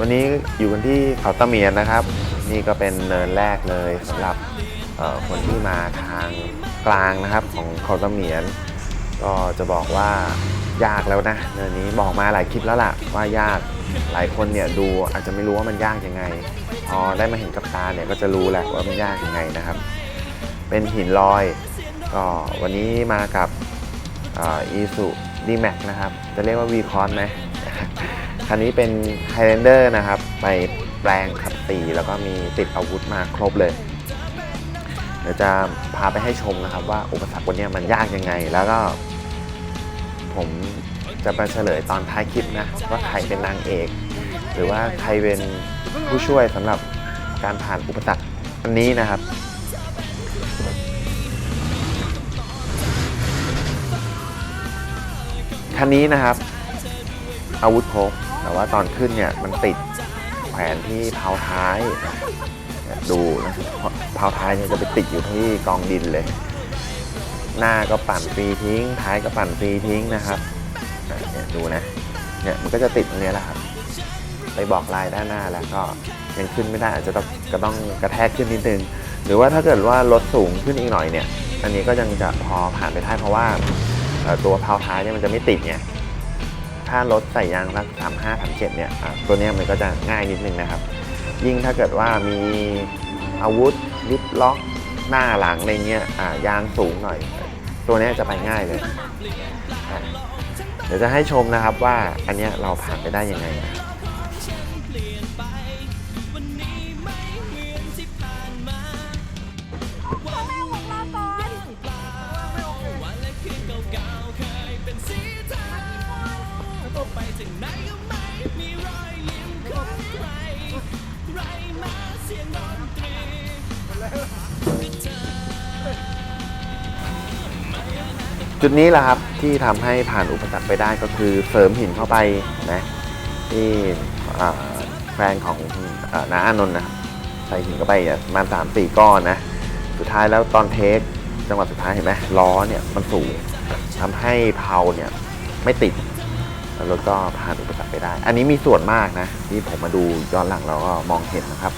วันนี้อยู่กันที่เขาตะเมียนนะครับ นี่ก็เป็นเนินแรกเลยสำหรับคนที่มาทางกลางนะครับของเขาตะเมียน ก็จะบอกว่ายากแล้วนะเนินนี้บอกมาหลายคลิปแล้วล่ะว่ายากหลายคนเนี่ยดูอาจจะไม่รู้ว่ามันยากยังไง พอได้มาเห็นกับตาเนี่ยก็จะรู้แหละว่ามันยากยังไงนะครับ เป็นหินลอย ก็วันนี้มากับอีสุดีแม็กนะครับ จะเรียกว่า v ีคอนไหม คันนี้เป็น Highlander นะครับ ไปแปลงขับตีแล้วก็มีติดอาวุธมาครบเลย เดี๋ยวจะพาไปให้ชมนะครับ ว่าอุปสรรควันนี้มันยากยังไง แล้วก็ ผมจะมาเฉลยตอนท้ายคลิปนะ ว่าใครเป็นนางเอก หรือว่าใครเป็นผู้ช่วยสำหรับการผ่านอุปสรรคอันนี้นะครับคันนี้นะครับ อาวุธครบ แต่ว่าตอนขึ้นเนี่ยมันติดแขวนที่เพาท้ายเนี่ยดูนะเพาท้ายเนี่ยจะไปติดอยู่ที่กองดินเลย หน้าก็ปั่นฟรีทิ้ง ท้ายก็ปั่นฟรีทิ้งนะครับเนี่ยดูนะเนี่ยมันก็จะติดตรงนี้แหละครับไปบอกลายด้านหน้าแล้วก็ยังขึ้นไม่ได้อาจจะต้องก็ต้องกระแทกขึ้นนิดนึง หรือว่าถ้าเกิดว่ารถสูงขึ้นอีกหน่อยเนี่ย อันนี้ก็ยังจะพอผ่านไปได้เพราะว่าตัวเพาท้ายเนี่ยมันจะไม่ติดไง ถ้ารถใส่ยางสักสามห้าสามเจ็ดเนี่ยตัวเนี้ยมันก็จะง่ายนิดนึงนะครับ ยิ่งถ้าเกิดว่ามีอาวุธลิฟล็อกหน้าหลังอะไรเงี้ยยางสูงหน่อย ตัวนี้จะไปง่ายเลย เดี๋ยวจะให้ชมนะครับว่าอันเนี้ยเราผ่านไปได้ยังไงนะ ครับจุดนี้แหละครับที่ทำให้ผ่านอุปสรรคไปได้ก็คือเสริมหินเข้าไปนะที่อ่าแฟนของอ่าน้าอานนท์นะครับใส่หินเข้าไปเนี่ยประมาณสามสี่ก้อนนะ สุดท้ายแล้วตอนเทคจังหวะสุดท้ายเห็นไหมล้อเนี่ยมันสูงทำให้เพลาเนี่ยไม่ติด แล้วรถก็ผ่านอุปสรรคไปได้ อันนี้มีส่วนมากนะ ที่ผมมาดูย้อนหลังเราก็มองเห็นนะครับ